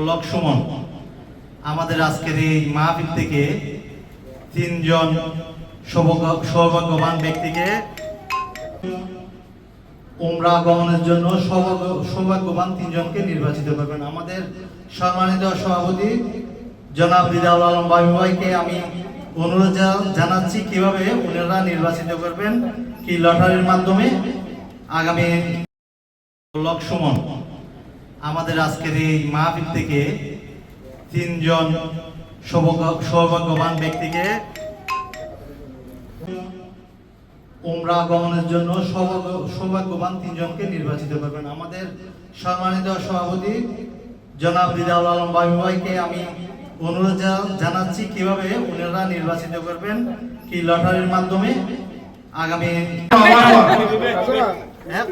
Lock Suman. আমাদের আজকের এই মাহফিল থেকে তিনজন সৌভাগ্য- সৌভাগ্যবান ব্যক্তিকে উমরা গমনের জন্য সৌভাগ্য- সৌভাগ্যবান তিনজনকে নির্বাচিত করবেন। আমাদের সম্মানিত সভাপতি জনাব রিজাউল আলম ভাইকে আমি অনুরোধ জানাচ্ছি কীভাবে ওনারা নির্বাচিত করবেন, কি লটারির মাধ্যমে? আগামী লক সুমন। আমাদের আজকের এই মাহফিল থেকে তিনজন সৌভাগ্য- সৌভাগ্যবান ব্যক্তিকে উমরা গমনের জন্য সৌভাগ্য- সৌভাগ্যবান তিনজনকে নির্বাচিত করবেন। আমাদের সম্মানিত সভাপতি জনাব রিজাউল আলম ভাইকে আমি অনুরোধ জানাচ্ছি কীভাবে ওনারা নির্বাচিত করবেন কি লটারির মাধ্যমে আগামী হ্যাঁ